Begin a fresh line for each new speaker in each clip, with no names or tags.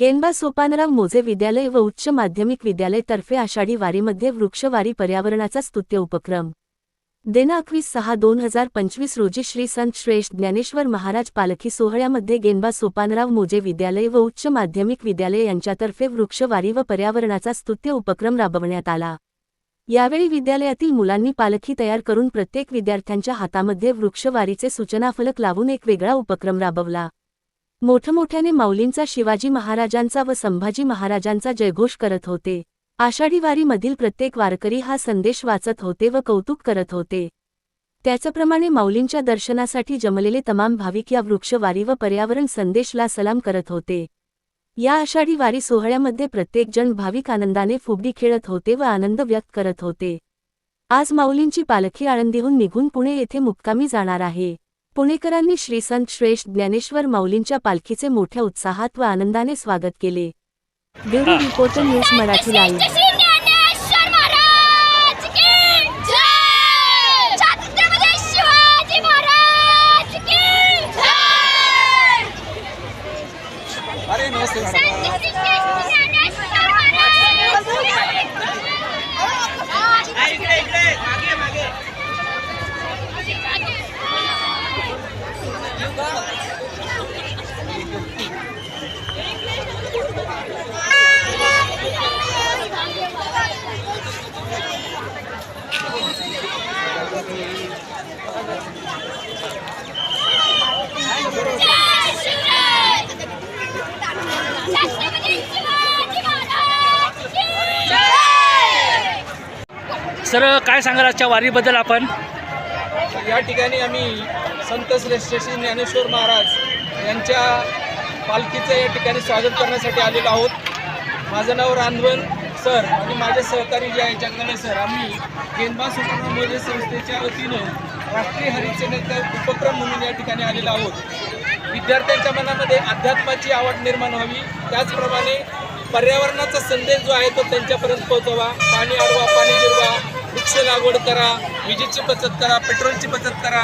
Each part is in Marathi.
गेनबा सोपानराव मोजे विद्यालय व उच्च माध्यमिक विद्यालय तर्फे आषाढी वारीमध्ये वृक्षवारी पर्यावरणाचा स्तुत्य उपक्रम. दिनांक सहा दोन हजार पंचवीस रोजी श्री संत श्रेष्ठ ज्ञानेश्वर महाराज पालखी सोहळ्यामध्ये गेनबा सोपानराव मोजे विद्यालय व उच्च माध्यमिक विद्यालय यांच्यातर्फे वृक्षवारी व पर्यावरणाचा स्तुत्य उपक्रम राबवण्यात आला. यावेळी विद्यालयातील मुलांनी पालखी तयार करून प्रत्येक विद्यार्थ्यांच्या हातामध्ये वृक्षवारीचे सूचनाफलक लावून एक वेगळा उपक्रम राबवला. मोठमोठ्याने माऊलींचा शिवाजी महाराजांचा व संभाजी महाराजांचा जयघोष करत होते. आषाढी वारीमधील प्रत्येक वारकरी हा संदेश वाचत होते व कौतुक करत होते. त्याचप्रमाणे माऊलींच्या दर्शनासाठी जमलेले तमाम भाविक या वृक्षवारी व पर्यावरण संदेशला सलाम करत होते. या आषाढी वारी सोहळ्यामध्ये प्रत्येकजण भाविक आनंदाने फुगडी खेळत होते व आनंद व्यक्त करत होते. आज माऊलींची पालखी आळंदीहून निघून पुणे येथे मुक्कामी जाणार आहे. पुणेकरांनी श्री संत श्रेष्ठ ज्ञानेश्वर माऊलींच्या पालखीचे मोठ्या उत्साहात व आनंदाने स्वागत केले. Bureau reporter news Marathi live
Dnyaneshwar Maharaj की जय छत्रपती शिवाजी महाराज की जय
अरे नमस्ते मॅडम
संत श्री ज्ञानेश्वर महाराज जय शिवराय छत्रपती शिवाजी महाराज की जय
सर काय सांगाल आजच्या वारीबद्दल आपण?
या ठिकाणी आम्ही संत श्रेष्ठ श्री ज्ञानेश्वर महाराज यांच्या पालखीचं या ठिकाणी स्वागत करण्यासाठी आलेलो आहोत. माझं नाव रांधवन सर आणि माझे सहकारी जे आहे जंगणे सर आम्ही गेंदबा सुपर्ण मोजे संस्थेच्या वतीनं राष्ट्रीय हरित उपक्रम म्हणून या ठिकाणी आलेलो आहोत. विद्यार्थ्यांच्या मनामध्ये अध्यात्माची आवड निर्माण व्हावी. त्याचप्रमाणे पर्यावरणाचा संदेश जो आहे तो त्यांच्यापर्यंत पोहोचवा. पाणी अडवा पाणी जिरवा. वृक्ष लागवड करा विजेची बचत करा पेट्रोलची बचत करा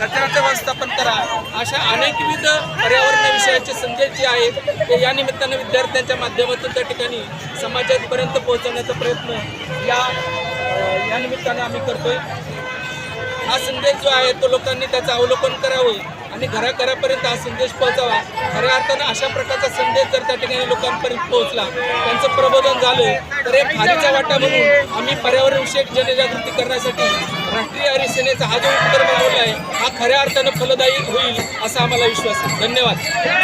कचऱ्याचं व्यवस्थापन करा. अशा अनेकविध पर्यावरणाविषयाचे संदेश जे आहेत ते या निमित्तानं विद्यार्थ्यांच्या माध्यमातून त्या ठिकाणी समाजापर्यंत पोहोचवण्याचा प्रयत्न या या निमित्तानं आम्ही करतोय. हा संदेश जो आहे तो लोकांनी त्याचं अवलोकन करावं. आणि घराघरापर्यंत हा संदेश पोहोचावा. खऱ्या अर्थानं अशा प्रकारचा संदेश जर त्या ठिकाणी लोकांपर्यंत पोहोचला त्यांचं प्रबोधन झालं तर एक खारीचा वाटा म्हणून आम्ही पर्यावरणविषयक जनजागृती करण्यासाठी राष्ट्रीय हरिसेनेचा हा जो उपक्रम लावला आहे हा खऱ्या अर्थानं फलदायी होईल असा आम्हाला विश्वास आहे. धन्यवाद.